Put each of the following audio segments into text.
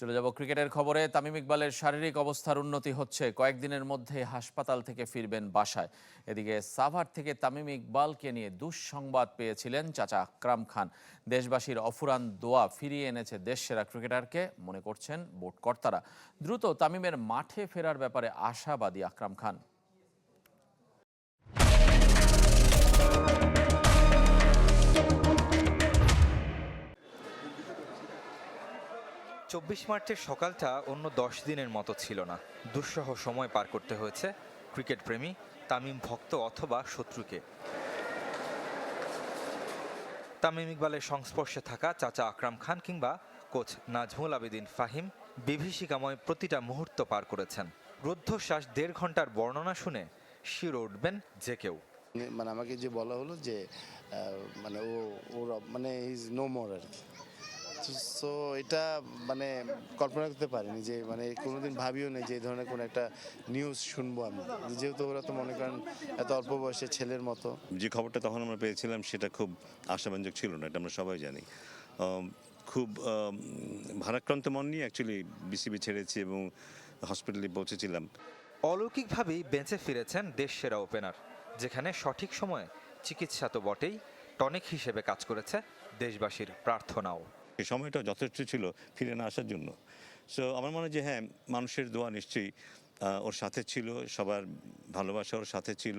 চলে যাব ক্রিকেটের খবরে। তামিম ইকবালের শারীরিক অবস্থার উন্নতি হচ্ছে। কয়েকদিনের মধ্যে হাসপাতাল থেকে ফিরবেন বাসায়। এদিকে সাভার থেকে তামিম ইকবালকে নিয়ে দুঃসংবাদ পেয়েছিলেন চাচা আকরাম খান। দেশবাসীর অফুরান দোয়া ফিরিয়ে এনেছে দেশসেরা ক্রিকেটারকে, মনে করছেন বোর্ড কর্তারা। দ্রুত তামিমের মাঠে ফেরার ব্যাপারে আশাবাদী আকরাম খান। চব্বিশ মার্চের সকালটা অন্য দশ দিনের মতো ছিল না। দুঃসহ সময় পার করতে হয়েছে ক্রিকেট প্রেমী তামিম ভক্ত অথবা শত্রুকে। তামিম ইকবালের সংস্পর্শে থাকা চাচা আকরাম খান কিংবা কোচ নাজমুল আবেদিন ফাহিম বিভীষিকাময় প্রতিটা মুহূর্ত পার করেছেন। রুদ্ধশ্বাস দেড় ঘণ্টার বর্ণনা শুনে শিউরে উঠবেন যে কেউ। মানে আমাকে যে বলা হলো যে মানে ও, ওর মানে ইজ নো মোর আর কি। সো এটা মানে কল্পনা করতে পারিনি যে মানে কোনোদিন ভাবিও নেই যে এই ধরনের কোনো একটা নিউজ শুনব আমি। যেহেতু ওরা তো মনে করেন এত অল্প বয়সে ছেলের মতো। যে খবরটা তখন আমরা পেয়েছিলাম সেটা খুব আশাব্যঞ্জক ছিল না এটা আমরা সবাই জানি। খুব ভারাক্রান্ত মন নিয়ে অ্যাকচুয়ালি বিসিবি ছেড়েছি এবং হসপিটালে পৌঁছেছিলাম। অলৌকিকভাবেই বেঁচে ফিরেছেন দেশ সেরা ওপেনার যেখানে সঠিক সময়ে চিকিৎসা তো বটেই টনিক হিসেবে কাজ করেছে দেশবাসীর প্রার্থনাও। সেই সময়টা যথেষ্ট ছিল ফিরে না আসার জন্য। সো আমার মনে হয় যে হ্যাঁ মানুষের দোয়া নিশ্চয়ই ওর সাথে ছিল, সবার ভালোবাসা ওর সাথে ছিল।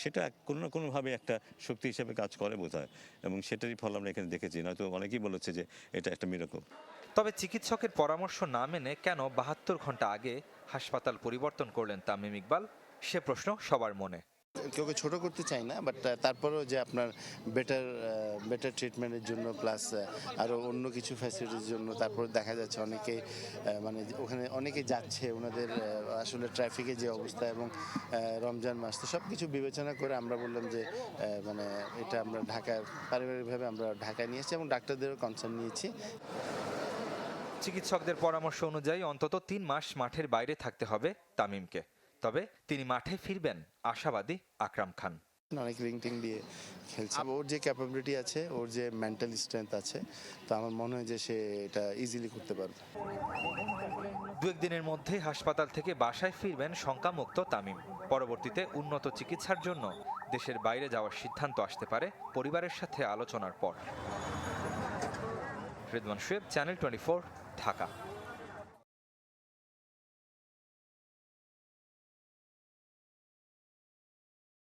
সেটা কোনো না কোনোভাবে একটা শক্তি হিসেবে কাজ করে বোধ হয় এবং সেটারই ফল আমরা এখানে দেখেছি। নয়তো অনেকেই বলেছে যে এটা একটা মিরকম তবে চিকিৎসকের পরামর্শ না মেনে কেন বাহাত্তর ঘণ্টা আগে হাসপাতাল পরিবর্তন করলেন তামিম ইকবাল? সে প্রশ্ন সবার মনে। কেউকে ছোট করতে চাই না বাট তারপরেও যে আপনার বেটার বেটার ট্রিটমেন্টের জন্য প্লাস আরও অন্য কিছু ফ্যাসিলিটির জন্য, তারপর দেখা যাচ্ছে অনেকে মানে ওখানে অনেকে যাচ্ছে, ওনাদের আসলে ট্রাফিকের যে অবস্থা এবং রমজান মাস, তো সব কিছু বিবেচনা করে আমরা বললাম যে মানে এটা আমরা ঢাকায় পারিবারিকভাবে আমরা ঢাকায় নিয়েছি এবং ডাক্তারদেরও কনসার্ন নিয়েছি। চিকিৎসকদের পরামর্শ অনুযায়ী অন্তত তিন মাস মাঠের বাইরে থাকতে হবে তামিমকে। তবে তিনি মাঠে ফিরবেন আশাবাদী আকরাম খান। অনেক রিং টিং দিয়ে খেলছে। ওর যে ক্যাপাবিলিটি আছে ওর যে মেন্টাল স্ট্রেংথ আছে তো আমার মনে হয় যে সে এটা ইজিলি করতে পারবে। দু একদিনের মধ্যেই হাসপাতাল থেকে বাসায় ফিরবেন শঙ্কামুক্ত তামিম। পরবর্তীতে উন্নত চিকিৎসার জন্য দেশের বাইরে যাওয়ার সিদ্ধান্ত আসতে পারে পরিবারের সাথে আলোচনার পর। Redwan Shoaib channel twenty Dhaka.